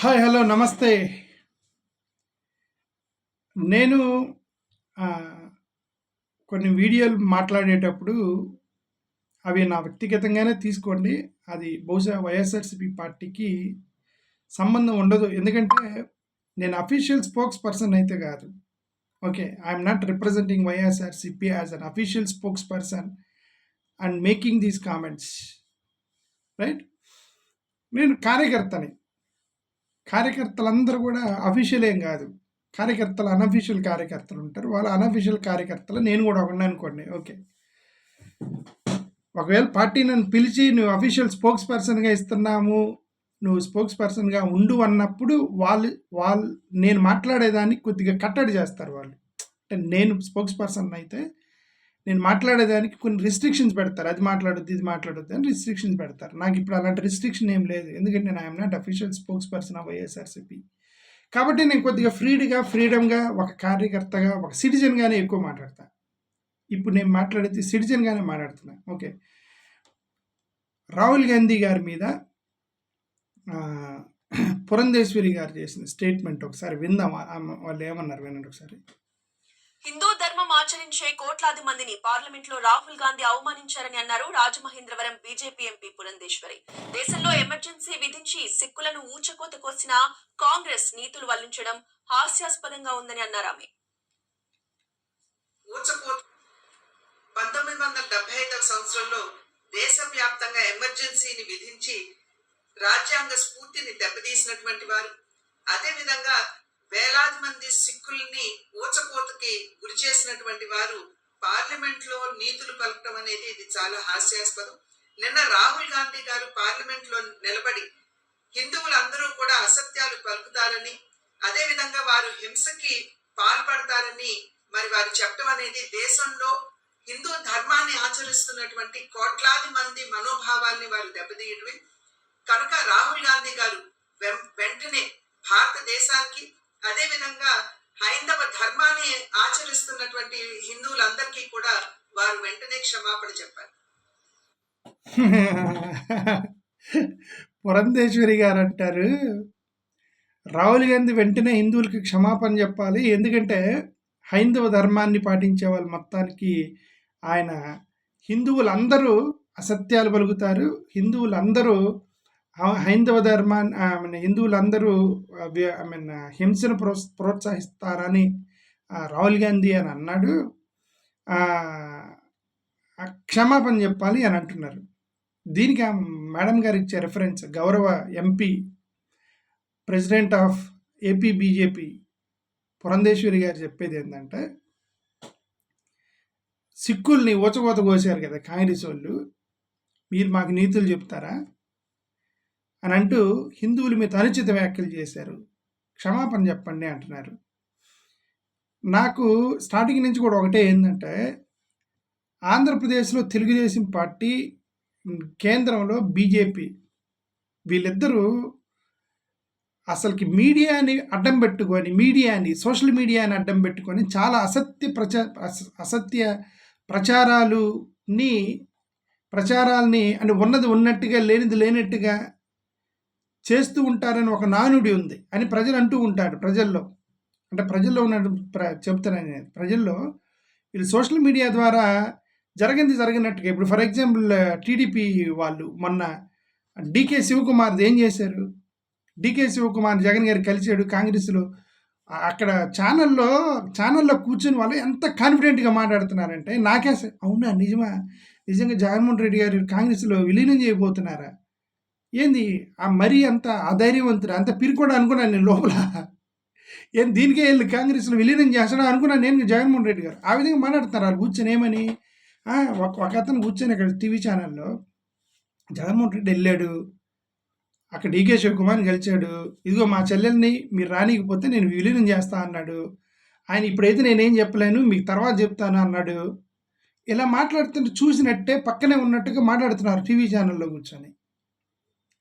Hi hello నమస్తే. నేను కొన్ని వీడియోలు మాట్లాడేటప్పుడు అవి నా వ్యక్తిగతంగానే తీసుకోండి. అది బహుశా వైఎస్ఆర్సిపి పార్టీకి సంబంధం ఉండదు. ఎందుకంటే నేను అఫీషియల్ స్పోక్స్ పర్సన్ అయితే కాదు. Okay I'm not representing YSRCP as an official spokesperson and making these comments. Right? నేను కార్యకర్తని. కార్యకర్తలందరూ కూడా అఫీషియల్ ఏం కాదు. కార్యకర్తలు అనఫీషియల్ కార్యకర్తలు ఉంటారు. వాళ్ళ అనఫీషియల్ కార్యకర్తలు నేను కూడా ఒకటి అనుకోండి. ఓకే. ఒకవేళ పార్టీ నన్ను పిలిచి నువ్వు అఫీషియల్ స్పోక్స్ పర్సన్గా ఇస్తున్నాము నువ్వు స్పోక్స్ పర్సన్గా ఉండు అన్నప్పుడు వాళ్ళు వాళ్ళు నేను మాట్లాడేదాన్ని కొద్దిగా కట్టడి చేస్తారు వాళ్ళు. అంటే నేను స్పోక్స్ పర్సన్ అయితే నేను మాట్లాడేదానికి కొన్ని రిస్ట్రిక్షన్స్ పెడతారు. అది మాట్లాడొద్దు ఇది మాట్లాడొద్దు అని రిస్ట్రిక్షన్స్ పెడతారు. నాకు ఇప్పుడు అలాంటి రిస్ట్రిక్షన్ ఏం లేదు. ఎందుకంటే నేను I'm not official spokesperson of YSRCP కాబట్టి నేను కొద్దిగా ఫ్రీడ్గా ఫ్రీడమ్గా ఒక కార్యకర్తగా ఒక సిటిజన్గానే ఎక్కువ మాట్లాడతాను ఇప్పుడు నేను మాట్లాడేది సిటిజన్గానే మాట్లాడుతున్నాను ఓకే. రాహుల్ గాంధీ గారి మీద పురంధేశ్వరి గారు చేసిన స్టేట్మెంట్ ఒకసారి విందాం. వాళ్ళు ఏమన్నారు వినండి ఒకసారి. హిందూ ధర్మం ఆచరించే కోట్లాది మందిని పార్లమెంట్లో రాహుల్ గాంధీ అవమానించారని అన్నారు రాజమహేంద్రవరం బీజేపీ ఎంపీ పురంధేశ్వరి. దేశంలో ఎమర్జెన్సీ విధించి సిక్కులను ఊచకోత కోసిన కాంగ్రెస్ నీతులు వల్లించడం హాస్యాస్పదంగా ఉందని అన్నారు ఆమె. పంతొమ్మిది వందల డెబ్బై ఐదవ సంవత్సరంలో దేశవ్యాప్తంగా ఎమర్జెన్సీని విధించి రాజ్యాంగ స్ఫూర్తిని దెబ్బతీసినటువంటి వారు. అదేవిధంగా వేలాది మంది సిక్కుల్ని ఊచకోతకి గురి చేసినటువంటి వారు పార్లమెంట్లో నీతులు పలకటం అనేది ఇది చాలా హాస్యాస్పదం. నిన్న రాహుల్ గాంధీ గారు పార్లమెంట్లో నిలబడి హిందువులందరూ కూడా అసత్యాలు పలుకుతారని అదేవిధంగా వారు హింసకి పాల్పడతారని మరి వారు చెప్పడం అనేది దేశంలో హిందూ ధర్మాన్ని ఆచరిస్తున్నటువంటి కోట్లాది మంది మనోభావాల్ని వారు దెబ్బతీయడమే. కనుక రాహుల్ గాంధీ గారు వెం- వెంటనే భారతదేశానికి అదేవిధంగా హైందవ ధర్మాన్ని ఆచరిస్తున్నటువంటి హిందువులందరికీ కూడా వారు వెంటనే క్షమాపణ చెప్పారు పురంధేశ్వరి గారు అంటారు రాహుల్ గాంధీ వెంటనే హిందువులకి క్షమాపణ చెప్పాలి ఎందుకంటే హైందవ ధర్మాన్ని పాటించే వాళ్ళు మొత్తానికి ఆయన హిందువులందరూ అసత్యాలు పలుకుతారు హిందువులందరూ హైందవ ధర్మాన్ని ఐ మీన్ హిందువులందరూ ఐ మీన్ హింసను ప్రో ప్రోత్సహిస్తారని రాహుల్ గాంధీ అని అన్నాడు. ఆ, క్షమాపణ చెప్పాలి అని అంటున్నారు. దీనికి ఆ మేడం గారు ఇచ్చే రెఫరెన్స్ గౌరవ MP president of AP BJP Purandeswari గారు చెప్పేది ఏంటంటే సిక్కుల్ని ఊచకోత కోసారు కదా కాంగ్రెస్ వాళ్ళు మీరు మాకు నీతులు చెప్తారా? అని అంటూ హిందువుల మీద అనుచిత వ్యాఖ్యలు చేశారు. క్షమాపణ చెప్పండి అంటున్నారు. నాకు స్టార్టింగ్ నుంచి కూడా ఒకటే ఏంటంటే ఆంధ్రప్రదేశ్లో తెలుగుదేశం పార్టీ కేంద్రంలో బీజేపీ వీళ్ళిద్దరూ అసలుకి మీడియాని అడ్డం పెట్టుకొని మీడియాని సోషల్ మీడియాని అడ్డం పెట్టుకొని చాలా అసత్య ప్రచా అస- అసత్య ప్రచారాలుని ప్రచారాలని అని ఉన్నది ఉన్నట్టుగా లేనిది లేనట్టుగా చేస్తూ ఉంటారని ఒక నానుడి ఉంది అని ప్రజలు అంటూ ఉంటారు ప్రజల్లో. అంటే ప్రజల్లో ఉన్న ప్ర చెప్తున్నాను నేను. ప్రజల్లో వీళ్ళు సోషల్ మీడియా ద్వారా జరిగింది జరిగినట్టుగా ఇప్పుడు ఫర్ ఎగ్జాంపుల్ టీడీపీ వాళ్ళు మొన్న డీకే శివకుమార్ది ఏం చేశారు? డీకే శివకుమార్ జగన్ గారు కలిశాడు కాంగ్రెస్లో. అక్కడ ఛానల్లో ఛానల్లో కూర్చుని వాళ్ళు ఎంత కాన్ఫిడెంట్గా మాట్లాడుతున్నారంటే నాకే అవునా నిజమా? నిజంగా జగన్మోహన్ రెడ్డి గారు కాంగ్రెస్లో విలీనం చేయబోతున్నారా? ఏంది? ఆ మరీ అంత అధైర్యవంతుడు? అంత పిరికోడు అనుకున్నాను నేను లోపల. ఏం దీనికే వెళ్ళి కాంగ్రెస్లో విలీనం చేస్తాడా అనుకున్నాను నేను జగన్మోహన్ రెడ్డి గారు. ఆ విధంగా మాట్లాడుతున్నారు వాళ్ళు కూర్చొని ఏమని? ఒక ఒక అతను కూర్చొని అక్కడ టీవీ ఛానల్లో జగన్మోహన్ రెడ్డి వెళ్ళాడు. అక్కడ డీకే శివకుమార్ని గెలిచాడు ఇదిగో మా చెల్లెల్ని మీరు రానికపోతే నేను విలీనం చేస్తా అన్నాడు. ఆయన ఇప్పుడైతే నేనేం చెప్పలేను మీకు తర్వాత చెప్తాను అన్నాడు. ఇలా మాట్లాడుతుంటే చూసినట్టే పక్కనే ఉన్నట్టుగా మాట్లాడుతున్నారు టీవీ ఛానల్లో కూర్చొని.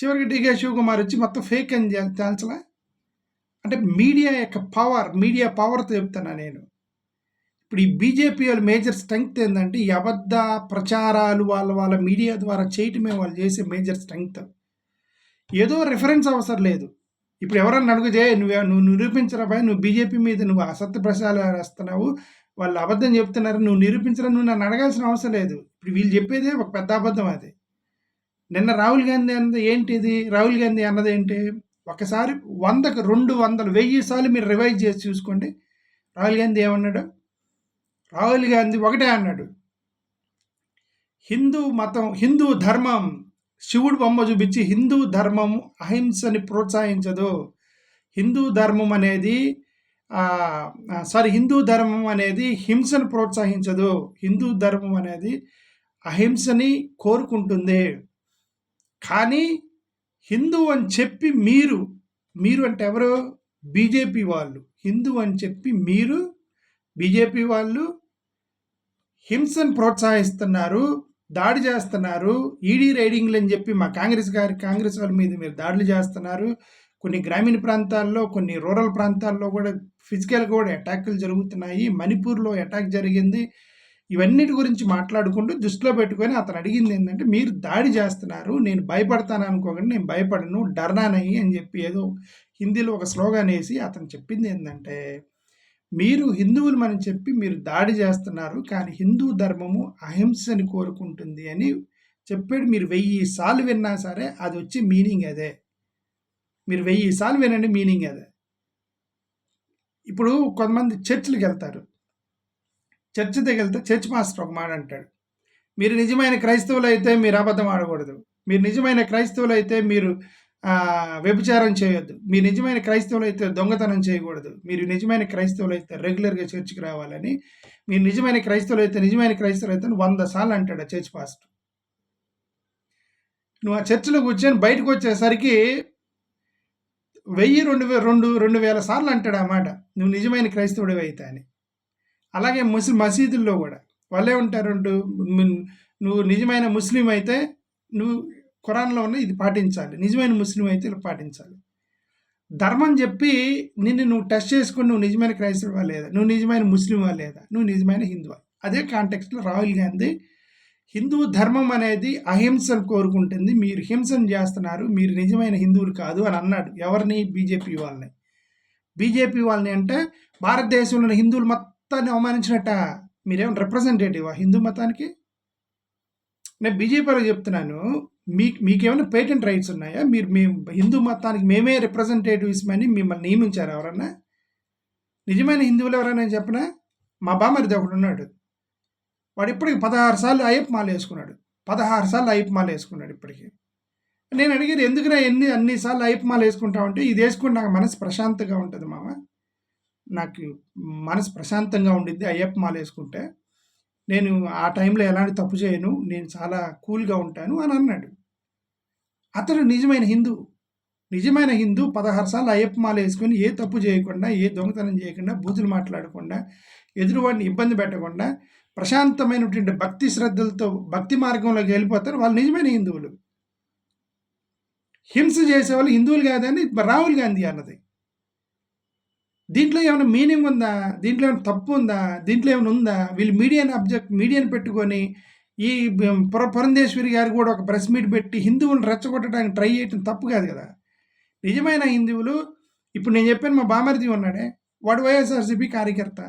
చివరికి డికే శివకుమార్ వచ్చి మొత్తం ఫేక్ అని తేల్చలే. అంటే మీడియా యొక్క పవర్ మీడియా పవర్తో చెప్తున్నా నేను. ఇప్పుడు ఈ బీజేపీ వాళ్ళ మేజర్ స్ట్రెంగ్త్ ఏంటంటే ఈ అబద్ధ ప్రచారాలు వాళ్ళ వాళ్ళ మీడియా ద్వారా చేయటమే వాళ్ళు చేసే మేజర్ స్ట్రెంగ్త్ ఏదో రిఫరెన్స్ అవసరం లేదు. ఇప్పుడు ఎవరన్నా అడుగుజే నువ్వు నువ్వు నిరూపించరా భయ్ నువ్వు బీజేపీ మీద నువ్వు అసత్య ప్రచారాలు వేస్తున్నావు. వాళ్ళు అబద్ధం చెప్తున్నారు. నువ్వు నిరూపించరా? నువ్వు నన్ను అడగాల్సిన అవసరం లేదు. ఇప్పుడు వీళ్ళు చెప్పేదే ఒక పెద్ద అబద్ధం అది. నిన్న రాహుల్ గాంధీ అన్నది ఏంటిది? రాహుల్ గాంధీ అన్నది ఏంటి? ఒకసారి వందకు రెండు వందలు వెయ్యి సార్లు మీరు రివైజ్ చేసి చూసుకోండి. రాహుల్ గాంధీ ఏమన్నాడు? రాహుల్ గాంధీ ఒకటే అన్నాడు. హిందూ మతం హిందూ ధర్మం శివుడు బొమ్మ చూపించి హిందూ ధర్మం అహింసని ప్రోత్సహించదు. హిందూ ధర్మం అనేది సారీ హిందూ ధర్మం అనేది హింసను ప్రోత్సహించదు. హిందూ ధర్మం అనేది అహింసని కోరుకుంటుంది. కానీ హిందూ అని చెప్పి మీరు మీరు అంటే ఎవరు? బీజేపీ వాళ్ళు. హిందూ అని చెప్పి మీరు బీజేపీ వాళ్ళు హింసను ప్రోత్సహిస్తున్నారు దాడి చేస్తున్నారు ఈడీ రైడింగ్లు అని చెప్పి మా కాంగ్రెస్ గారి కాంగ్రెస్ వాళ్ళ మీద మీరు దాడులు చేస్తున్నారు. కొన్ని గ్రామీణ ప్రాంతాల్లో కొన్ని రూరల్ ప్రాంతాల్లో కూడా ఫిజికల్ కూడా అటాక్లు జరుగుతున్నాయి. మణిపూర్లో అటాక్ జరిగింది. ఇవన్నిటి గురించి మాట్లాడుకుంటూ దృష్టిలో పెట్టుకొని అతను అడిగింది ఏంటంటే మీరు దాడి చేస్తున్నారు నేను భయపడతాను అనుకోకండి నేను భయపడను డర్నానయ్యి అని చెప్పి ఏదో హిందీలో ఒక స్లోగాన్ వేసి అతను చెప్పింది ఏంటంటే మీరు హిందువులు మనం చెప్పి మీరు దాడి చేస్తున్నారు కానీ హిందూ ధర్మము అహింసని కోరుకుంటుంది అని చెప్పాడు. మీరు వెయ్యి సార్లు విన్నా సరే అది వచ్చి మీనింగ్ అదే. మీరు వెయ్యి సార్లు వినండి మీనింగ్ అదే. ఇప్పుడు కొంతమంది చర్చిలకు వెళ్తారు. చర్చ్ దగ్గర చర్చ్ మాస్టర్ ఒక మాట అంటాడు. మీరు నిజమైన క్రైస్తవులు అయితే మీరు అబద్ధం ఆడకూడదు. మీరు నిజమైన క్రైస్తవులు అయితే మీరు వ్యభిచారం చేయొద్దు. మీరు నిజమైన క్రైస్తవులు అయితే దొంగతనం చేయకూడదు. మీరు నిజమైన క్రైస్తవులు అయితే రెగ్యులర్గా చర్చికి రావాలని మీరు నిజమైన క్రైస్తవులు అయితే నిజమైన క్రైస్తవులు అయితే వంద సార్లు అంటాడు ఆ చర్చ్ పాస్టర్ నువ్వు ఆ చర్చిలో కూర్చొని బయటకు వచ్చేసరికి వెయ్యి రెండు రెండు రెండు వేల సార్లు అంటాడు ఆ మాట. నువ్వు నిజమైన క్రైస్తవుడివి అయితే అని. అలాగే ముస్లిం మసీదుల్లో కూడా. వాళ్ళే ఉంటారు నువ్వు నిజమైన ముస్లిం అయితే నువ్వు ఖురాన్లో ఉన్న ఇది పాటించాలి. నిజమైన ముస్లిం అయితే ఇలా పాటించాలి. ధర్మం చెప్పి నిన్ను నువ్వు టెస్ట్ చేసుకుని నువ్వు నిజమైన క్రైస్తవువా లేదా? నువ్వు నిజమైన ముస్లింవా లేదా? నువ్వు నిజమైన హిందువా? అదే కాంటెక్స్ట్లో రాహుల్ గాంధీ హిందూ ధర్మం అనేది అహింసను కోరుకుంటుంది. మీరు హింసను చేస్తున్నారు. మీరు నిజమైన హిందువులు కాదు అని అన్నాడు ఎవరిని? బీజేపీ వాళ్ళని. బీజేపీ వాళ్ళని అంటే భారతదేశంలోని హిందువులు మొత్తాన్ని అవమానించినట్ట మీరేం రిప్రజెంటేటివా హిందూ మతానికి? నేను బీజేపీలో చెప్తున్నాను మీకు మీకేమైనా పేటెంట్ రైట్స్ ఉన్నాయా? మీరు మీ హిందూ మతానికి మేమే రిప్రజెంటేటివ్స్ అని మిమ్మల్ని నియమించారు ఎవరన్నా? నిజమైన హిందువులు ఎవరైనా చెప్పనా? మా బామరిది ఒకడు ఉన్నాడు. వాడు ఇప్పటికి పదహారు సార్లు అయ్యప్ప మాల వేసుకున్నాడు. పదహారు సార్లు అయ్యప్ప మాల వేసుకున్నాడు ఇప్పటికి. నేను అడిగారు ఎందుకురా ఎన్ని అన్నిసార్లు అయ్యప్ప మాల వేసుకుంటా ఉంటే ఇది వేసుకుంటే నాకు మనసు ప్రశాంతంగా ఉంటుంది మామ. నాకు మనసు ప్రశాంతంగా ఉండిద్ది. అయ్యప్ప మాల వేసుకుంటే నేను ఆ టైంలో ఎలాంటి తప్పు చేయను నేను చాలా కూల్గా ఉంటాను అని అన్నాడు. అతడు నిజమైన హిందూ. నిజమైన హిందూ పదహారు సార్లు అయ్యప్ప మాల వేసుకొని ఏ తప్పు చేయకుండా ఏ దొంగతనం చేయకుండా బూతులు మాట్లాడకుండా ఎదురువాడిని ఇబ్బంది పెట్టకుండా ప్రశాంతమైనటువంటి భక్తి శ్రద్ధలతో భక్తి మార్గంలోకి వెళ్ళిపోతారు వాళ్ళు నిజమైన హిందువులు. హింస చేసే వాళ్ళు హిందువులు కాదని రాహుల్ గాంధీ అన్నది. దీంట్లో ఏమైనా మీనింగ్ ఉందా? దీంట్లో ఏమైనా తప్పు ఉందా? దీంట్లో ఏమైనా ఉందా? వీళ్ళు మీడియాని అబ్జెక్ట్ మీడియాని పెట్టుకొని ఈ పుర పురంధేశ్వరి గారు కూడా ఒక ప్రెస్ మీట్ పెట్టి హిందువులను రెచ్చగొట్టడానికి ట్రై చేయటం తప్పు కాదు కదా. నిజమైన హిందువులు ఇప్పుడు నేను చెప్పాను మా బామర్ది ఉన్నాడే వాడు వైఎస్ఆర్సీపీ కార్యకర్త.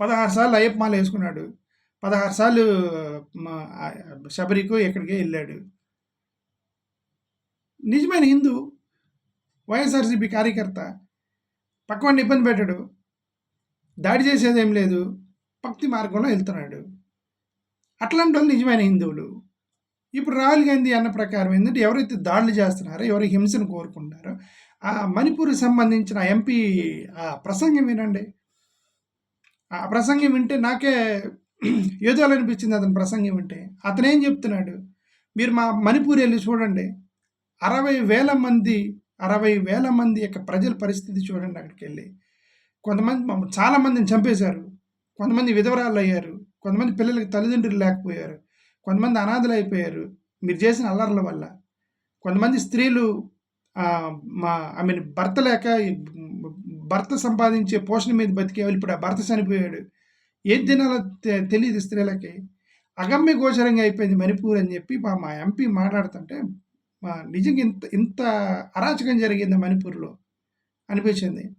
పదహారు సార్లు అయ్యప్పమాల వేసుకున్నాడు. పదహారు సార్లు శబరికో శబరికు ఎక్కడికే వెళ్ళాడు. నిజమైన హిందూ వైఎస్ఆర్సీపీ కార్యకర్త. పక్కవాడిని ఇబ్బంది పెట్టాడు. దాడి చేసేది ఏం లేదు. భక్తి మార్గంలో వెళ్తున్నాడు. అట్లాంటి వాళ్ళు నిజమైన హిందువులు. ఇప్పుడు రాహుల్ గాంధీ అన్న ప్రకారం ఏంటంటే ఎవరైతే దాడులు చేస్తున్నారో ఎవరు హింసను కోరుకుంటున్నారో ఆ మణిపూర్కి సంబంధించిన ఎంపీ ఆ ప్రసంగం వినండి. ఆ ప్రసంగం వింటే నాకే ఏదో అనిపించింది అతని ప్రసంగం వింటే. అతను ఏం చెప్తున్నాడు? మీరు మా మణిపూర్ వెళ్ళి చూడండి. అరవై వేల మంది అరవై వేల మంది యొక్క ప్రజల పరిస్థితి చూడండి అక్కడికి వెళ్ళి కొంతమంది చాలామందిని చంపేశారు. కొంతమంది విధవరాలు అయ్యారు కొంతమంది పిల్లలకి తల్లిదండ్రులు లేకపోయారు. కొంతమంది అనాథలు అయిపోయారు మీరు చేసిన అల్లర్ల వల్ల. కొంతమంది స్త్రీలు మా ఐ మీన్ భర్త లేక భర్త సంపాదించే పోషణ మీద బతికే వాళ్ళు ఇప్పుడు ఆ భర్త చనిపోయాడు. ఏం తినాలో తె- తెలియదు స్త్రీలకి. అగమ్య గోచరంగా అయిపోయింది మణిపూర్ అని చెప్పి మా మా ఎంపీ మాట్లాడుతుంటే నిజంగా ఇంత ఇంత అరాచకం జరిగింది మణిపూర్లో అనిపించింది.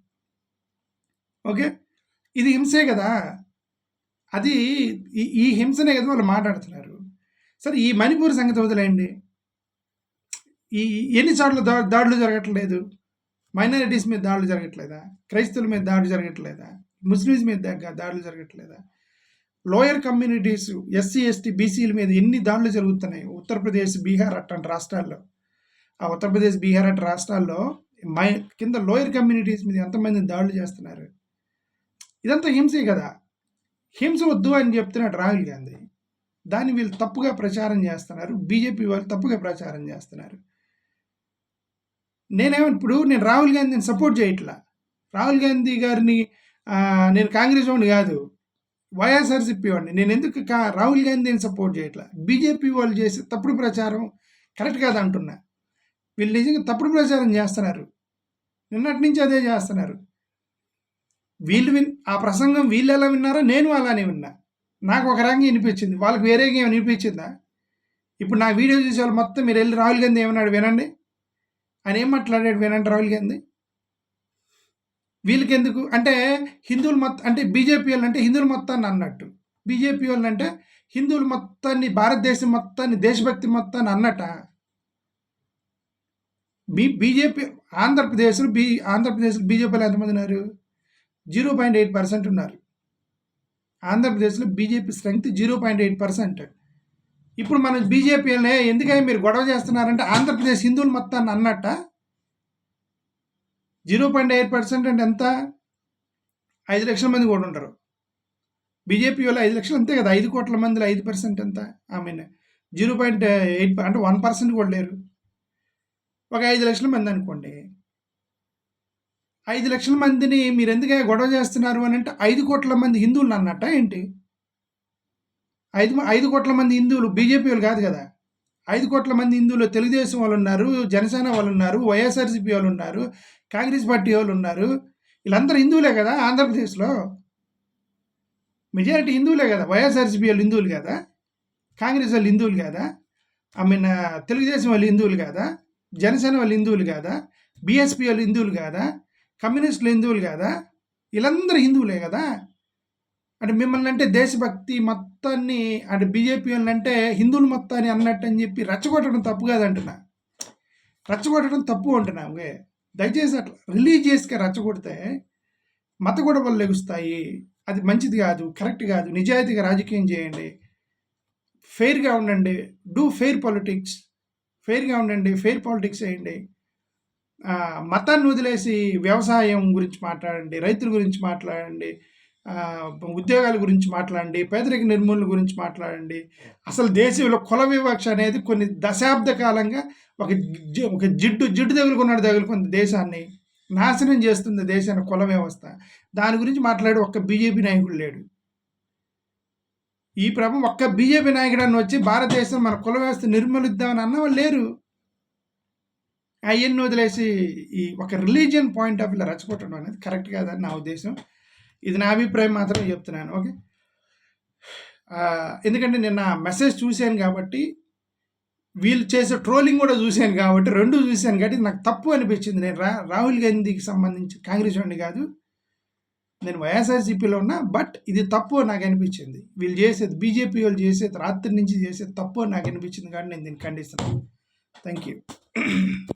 ఓకే? ఇది హింసే కదా? అది ఈ ఈ హింసనే కదా వాళ్ళు మాట్లాడుతున్నారు. సరే ఈ మణిపూర్ సంగతి వదిలేయండి. ఈ ఎన్ని దా దాడులు జరగట్లేదు? మైనారిటీస్ మీద దాడులు జరగట్లేదా? క్రైస్తవుల మీద దాడులు జరగట్లేదా? ముస్లిమ్స్ మీద దాడులు జరగట్లేదా? లోయర్ కమ్యూనిటీస్ ఎస్సీ ఎస్టీ బీసీల మీద ఎన్ని దాడులు జరుగుతున్నాయి ఉత్తరప్రదేశ్ బీహార్ అట్లాంటి రాష్ట్రాల్లో. ఆ ఉత్తరప్రదేశ్ బీహార్ అటు రాష్ట్రాల్లో మై కింద లోయర్ కమ్యూనిటీస్ మీద ఎంతమంది దాడులు చేస్తున్నారు? ఇదంతా హింసే కదా. హింస వద్దు అని చెప్తున్నాడు రాహుల్ గాంధీ. దాన్ని వీళ్ళు తప్పుగా ప్రచారం చేస్తున్నారు. బీజేపీ వాళ్ళు తప్పుగా ప్రచారం చేస్తున్నారు. నేనేమో ఇప్పుడు నేను రాహుల్ గాంధీని సపోర్ట్ చేయట్లా. రాహుల్ గాంధీ గారిని నేను కాంగ్రెస్ వాడిని కాదు. వైఎస్ఆర్సీపీ వాడిని. నేను ఎందుకు కా రాహుల్ గాంధీని సపోర్ట్ చేయట్లా? బీజేపీ వాళ్ళు చేసే తప్పుడు ప్రచారం కరెక్ట్ కాదు అంటున్నా. వీళ్ళు నిజంగా తప్పుడు ప్రచారం చేస్తున్నారు. నిన్నటి నుంచి అదే చేస్తున్నారు. వీళ్ళు విన్ ఆ ప్రసంగం వీళ్ళు ఎలా విన్నారో నేను అలానే విన్నా. నాకు ఒక రకంగా వినిపించింది. వాళ్ళకి వేరేగా ఏమైనా వినిపించిందా? ఇప్పుడు నా వీడియో చూసే వాళ్ళు మొత్తం మీరు వెళ్ళి రాహుల్ గాంధీ ఏమన్నాడు వినండి. ఆయన ఏం మాట్లాడాడు వినండి రాహుల్ గాంధీ? వీళ్ళకి ఎందుకు అంటే హిందువులు మొత్తం అంటే బీజేపీ వాళ్ళు అంటే హిందువులు మొత్తాన్ని అన్నట్టు. బీజేపీ వాళ్ళు అంటే హిందువులు మొత్తాన్ని భారతదేశం మొత్తాన్ని దేశభక్తి మొత్తాన్ని అన్నట. బీ బీజేపీ ఆంధ్రప్రదేశ్లో బీ ఆంధ్రప్రదేశ్లో బీజేపీలో ఎంతమంది ఉన్నారు? జీరో పాయింట్ ఎయిట్ పర్సెంట్ ఉన్నారు. ఆంధ్రప్రదేశ్లో BJP strength zero point eight percent. ఇప్పుడు మనం బీజేపీ వాళ్ళనే ఎందుకని మీరు గొడవ చేస్తున్నారంటే ఆంధ్రప్రదేశ్ హిందువులు మొత్తాన్ని అన్నట్ట. జీరో పాయింట్ ఎయిట్ పర్సెంట్ అంటే ఎంత? ఐదు లక్షల మంది కూడా ఉంటారు. బీజేపీ వాళ్ళు ఐదు లక్షలు అంతే కదా ఐదు కోట్ల మందిలో ఐదు పర్సెంట్ ఎంత? I mean zero point eight అంటే వన్ పర్సెంట్ కూడా లేరు. ఒక ఐదు లక్షల మంది అనుకోండి. ఐదు లక్షల మందిని మీరు ఎందుకే గొడవ చేస్తున్నారు అని అంటే ఐదు కోట్ల మంది హిందువులు అన్నట్ట ఏంటి? ఐదు ఐదు కోట్ల మంది హిందువులు బీజేపీ వాళ్ళు కాదు కదా. ఐదు కోట్ల మంది హిందువులు తెలుగుదేశం వాళ్ళు ఉన్నారు జనసేన వాళ్ళు ఉన్నారు వైఎస్ఆర్సీపీ వాళ్ళు ఉన్నారు కాంగ్రెస్ పార్టీ వాళ్ళు ఉన్నారు. వీళ్ళందరూ హిందువులే కదా ఆంధ్రప్రదేశ్లో? మెజారిటీ హిందువులే కదా వైఎస్ఆర్సీపీ వాళ్ళు హిందువులు కదా కాంగ్రెస్ వాళ్ళు హిందువులు కదా ఐ మీన్ తెలుగుదేశం వాళ్ళు హిందువులు కాదా జనసేన వాళ్ళు హిందువులు కాదా బీఎస్పీ వాళ్ళు హిందువులు కాదా కమ్యూనిస్టులు హిందువులు కాదా వీళ్ళందరూ హిందువులే కదా? అంటే మిమ్మల్ని అంటే దేశభక్తి మొత్తాన్ని అంటే బీజేపీ అంటే హిందువులు మొత్తాన్ని అన్నట్టు అని చెప్పి రెచ్చగొట్టడం తప్పు కాదంటున్నా. రెచ్చగొట్టడం తప్పు అంటున్నా ఓకే? దయచేసి అట్లా రిలీజియస్గా రెచ్చగొడితే మత గొడవలు లెగుస్తాయి. అది మంచిది కాదు కరెక్ట్ కాదు నిజాయితీగా రాజకీయం చేయండి. ఫెయిర్గా ఉండండి డూ ఫెయిర్ పాలిటిక్స్ ఫెయిర్గా ఉండండి ఫెయిర్ పాలిటిక్స్ చేయండి. మతాన్ని వదిలేసి వ్యవసాయం గురించి మాట్లాడండి రైతుల గురించి మాట్లాడండి ఉద్యోగాల గురించి మాట్లాడండి పేదరిక నిర్మూలన గురించి మాట్లాడండి. అసలు దేశంలో కుల వివక్ష అనేది కొన్ని దశాబ్ద కాలంగా ఒక ఒక జిడ్డు జిడ్డు తగులుకున్నాడు తగులుకుంది దేశాన్ని. నాశనం చేస్తుంది దేశాన్ని కుల వ్యవస్థ. దాని గురించి మాట్లాడే ఒక్క బీజేపీ నాయకుడు లేడు. ఈ ప్రభం ఒక్క బీజేపీ నాయకుడని వచ్చి భారతదేశం మన కుల వ్యవస్థ నిర్మూలిద్దామని అన్నవాళ్ళు లేరు. అవన్నీ వదిలేసి ఈ ఒక రిలీజియన్ పాయింట్ ఆఫ్ వ్యూలో రచ్చగొట్టడం అనేది కరెక్ట్ కాదని నా ఉద్దేశం. ఇది నా అభిప్రాయం మాత్రమే చెప్తున్నాను ఓకే? ఎందుకంటే నేను నా మెసేజ్ చూశాను కాబట్టి వీళ్ళు చేసే ట్రోలింగ్ కూడా చూశాను కాబట్టి రెండు చూశాను కాబట్టి నాకు తప్పు అనిపించింది. నేను రా రాహుల్ గాంధీకి సంబంధించి కాంగ్రెస్ వాడిని కాదు. నేను వైఎస్ఆర్సీపీలో ఉన్నా బట్ ఇది తప్పు నాకు అనిపించింది. వీళ్ళు చేసేది బీజేపీ వాళ్ళు చేసేది రాత్రి నుంచి చేసేది తప్పు నాకు అనిపించింది కాబట్టి నేను దీన్ని ఖండిస్తున్నాను. Thank you